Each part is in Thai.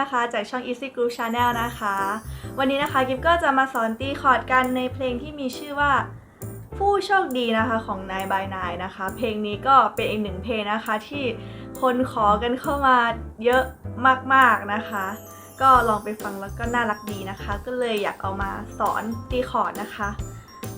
นะคะ จากช่อง Easy Group Channel นะคะ วันนี้นะคะกิฟก็จะมาสอนตีคอร์ดกันในเพลงที่มีชื่อว่าผู้โชคดีนะคะของนายบายนายนะคะ เพลงนี้ก็เป็นอีกหนึ่งเพลงนะคะที่คนขอกันเข้ามาเยอะมากๆนะคะ ก็ลองไปฟังแล้วก็น่ารักดีนะคะ ก็เลยอยากเอามาสอนตีคอร์ดนะคะ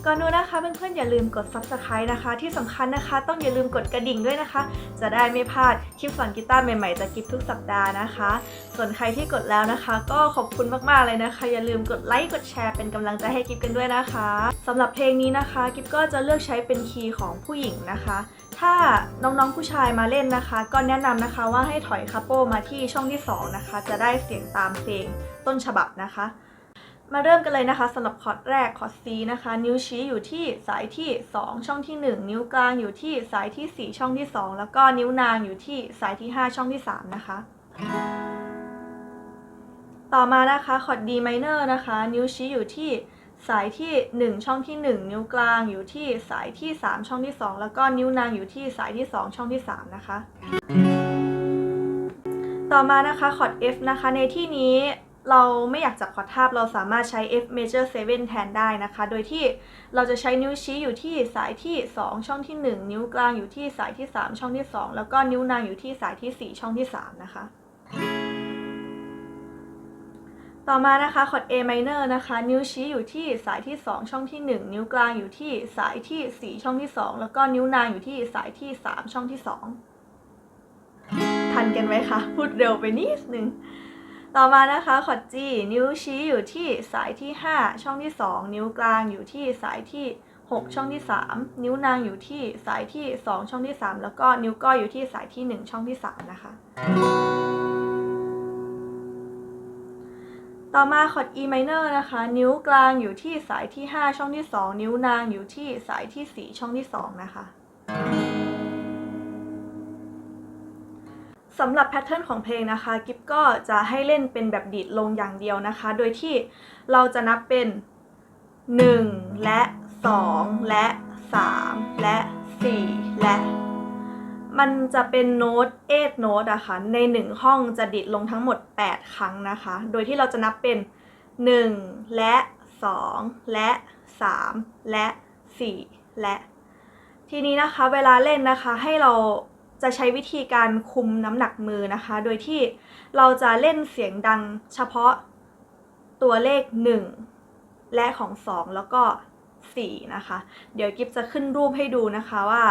ก่อนดูนะคะเพื่อนๆอย่าลืมกด subscribe นะคะ ที่สำคัญนะคะ ต้องอย่าลืมกดกระดิ่งด้วยนะคะ จะได้ไม่พลาดคลิปสอนกีตาร์ใหม่ๆจากกิฟทุกสัปดาห์นะคะ ส่วนใครที่กดแล้วนะคะ ก็ขอบคุณมากๆเลยนะคะ อย่าลืมกดไลค์กดแชร์เป็นกำลังใจให้กิฟกันด้วยนะคะสำหรับเพลงนี้นะคะกิฟก็จะเลือกใช้เป็นคีย์ของผู้หญิงนะคะ ถ้าน้องๆผู้ชายมาเล่นนะคะ ก็แนะนำนะคะว่าให้ถอยคาโปมาที่ช่องที่สองนะคะจะได้เสียงตามเพลงต้นฉบับนะคะ มาเริ่มกันเลยนะคะสำหรับคอร์ดแรกคอร์ด C นะคะ นิ้วชี้อยู่ที่สายที่ 2 ช่องที่ 1 นิ้วกลางอยู่ที่สายที่ 4 ช่องที่ 2 แล้วก็นิ้วนางอยู่ที่สายที่ 5 ช่องที่ 3 นะคะ ต่อมานะคะคอร์ด D minor นะคะ นิ้วชี้อยู่ที่สายที่ 1 ช่องที่ 1 นิ้วกลางอยู่ที่สายที่ 3 ช่องที่ 2 แล้วก็นิ้วนางอยู่ที่สายที่ 2 ช่องที่ 3 นะคะ ต่อมานะคะคอร์ด F นะคะในที่นี้ เราไม่อยากจับคอดทาบเราสามารถใช้ F major 7 แทนได้นะคะ โดยที่เราจะใช้นิ้วชี้อยู่ที่สายที่ 2 ช่องที่ 1 นิ้วกลางอยู่ที่สายที่ 3 ช่องที่ 2 แล้วก็นิ้วนางอยู่ที่สายที่ 4 ช่องที่ 3 นะคะ ต่อมานะคะคอร์ด A minor นะคะ นิ้วชี้อยู่ที่สายที่ 2 ช่องที่ 1 นิ้วกลางอยู่ที่สายที่ 4 ช่องที่ 2 แล้วก็นิ้วนางอยู่ที่สายที่ 3 ช่องที่ 2 ทันกันไหมคะ พูดเร็วไปนิดนึง ต่อมานะคะคอร์ด G นิ้วชี้อยู่ที่สายที่ 5 ช่องที่ 2 นิ้วกลางอยู่ที่สายที่ 6 ช่องที่ 3 นิ้วนางอยู่ที่สายที่ 2 ช่องที่ 3 แล้วก็นิ้วก้อยอยู่ที่สายที่ 1 ช่องที่ 3 นะคะ ต่อมาคอร์ด E minor นะคะ นิ้วกลางอยู่ที่สายที่ 5 ช่องที่ 2 นิ้วนางอยู่ที่สายที่ 4 ช่องที่ 2 นะคะ สำหรับแพทเทิร์นของเพลงนะคะกิฟก็จะให้เล่นเป็นแบบดีดลงอย่างเดียวนะคะ โดยที่เราจะนับเป็น 1 และ 2 และ 3 และ 4 และ มันจะเป็นโน้ตเอทโน้ตอะคะ่ะใน 1 ห้องจะดิดลงทั้งหมด 8 ครั้งนะคะ โดยที่เราจะนับเป็น 1 และ 2 และ 3 และ 4 และ ทีนี้นะคะเวลาเล่นนะคะให้เรา จะใช้วิธีการคุมน้ำหนักมือนะคะ โดยที่เราจะเล่นเสียงดังเฉพาะตัวเลข 1 และของ 2 แล้วก็ 4 นะคะ เดี๋ยวกิฟจะขึ้นรูปให้ดูนะคะว่า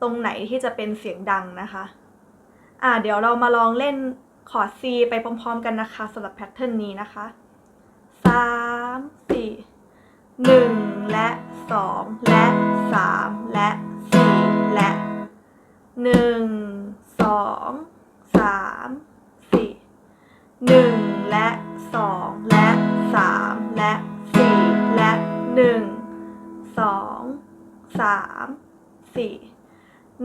ตรงไหนที่จะเป็นเสียงดังนะคะ อ่า เดี๋ยวเรามาลองเล่นคอร์ด C ไปพร้อมๆกันนะคะสำหรับแพทเทิร์นนี้นะคะ 3 4 1 และ 2 และ 3 และ4และ หนึ่งสองสามสี่หนึ่งและสองและสามและสี่และหนึ่งสองสามสี่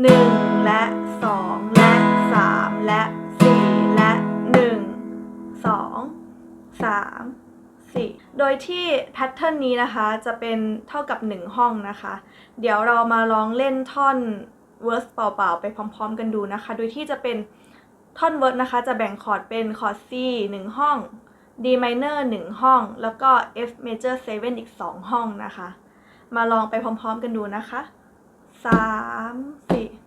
หนึ่งและสองและสามและสี่และหนึ่งสองสามสี่โดยที่แพทเทิร์นนี้นะคะจะเป็นเท่ากับหนึ่งห้องนะคะ เดี๋ยวเรามาลองเล่นท่อน เวิร์สเปล่าๆ ไปพร้อม ๆ กันดูนะคะ โดยที่จะเป็นท่อนเวิร์สนะคะ จะแบ่งคอร์ดเป็นคอร์ด C 1 ห้อง D minor 1 ห้อง แล้วก็ F major 7 อีก 2 ห้องนะคะ มาลองไปพร้อม ๆ กันดูนะคะ 3 4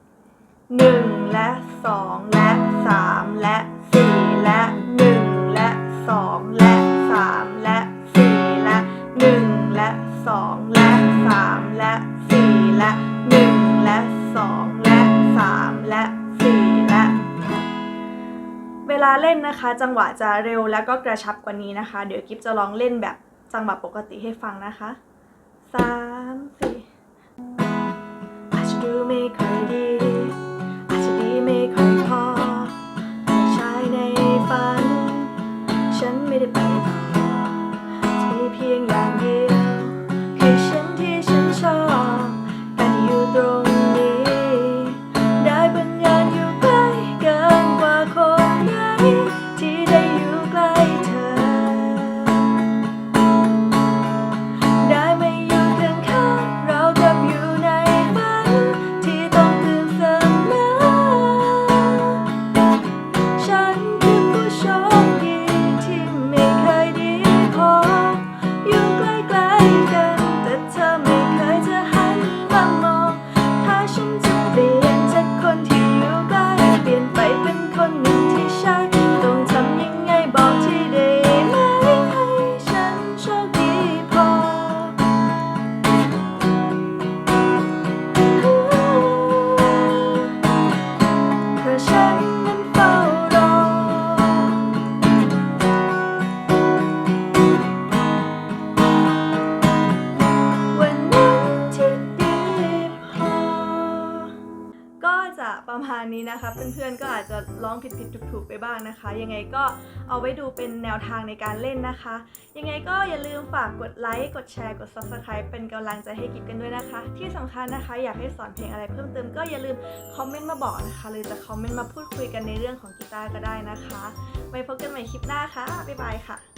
1 และ 2 และ 3 และ 4 และ 1 และ 2 และ 3 และ 4 และ 1 และ 2 และ 3 และ 4 และ 1 และ 2และ3และ4และ เวลาเล่นนะคะ จังหวะจะเร็วแล้วก็กระชับกว่านี้นะคะ เดี๋ยวกิฟจะลองเล่นแบบจังหวะปกติให้ฟังนะคะ3 4อาจจะดูไม่ค่อยดี 想。 มาณนี้นะคะ เพื่อนๆก็อาจจะร้องผิดๆถูกๆไปบ้างนะคะ ยังไงก็เอาไว้ดูเป็นแนวทางในการเล่นนะคะ ยังไงก็อย่าลืมฝากกดไลค์กดแชร์กด subscribe เป็นกำลังใจให้กิฟกันด้วยนะคะ ที่สำคัญนะคะ อยากให้สอนเพลงอะไรเพิ่มเติมก็อย่าลืมคอมเมนต์มาบอกนะคะหรือจะคอมเมนต์มาพูดคุยกันในเรื่องของกีตาร์ก็ได้นะคะไว้พบกันใหม่คลิปหน้าค่ะบ๊ายบายค่ะ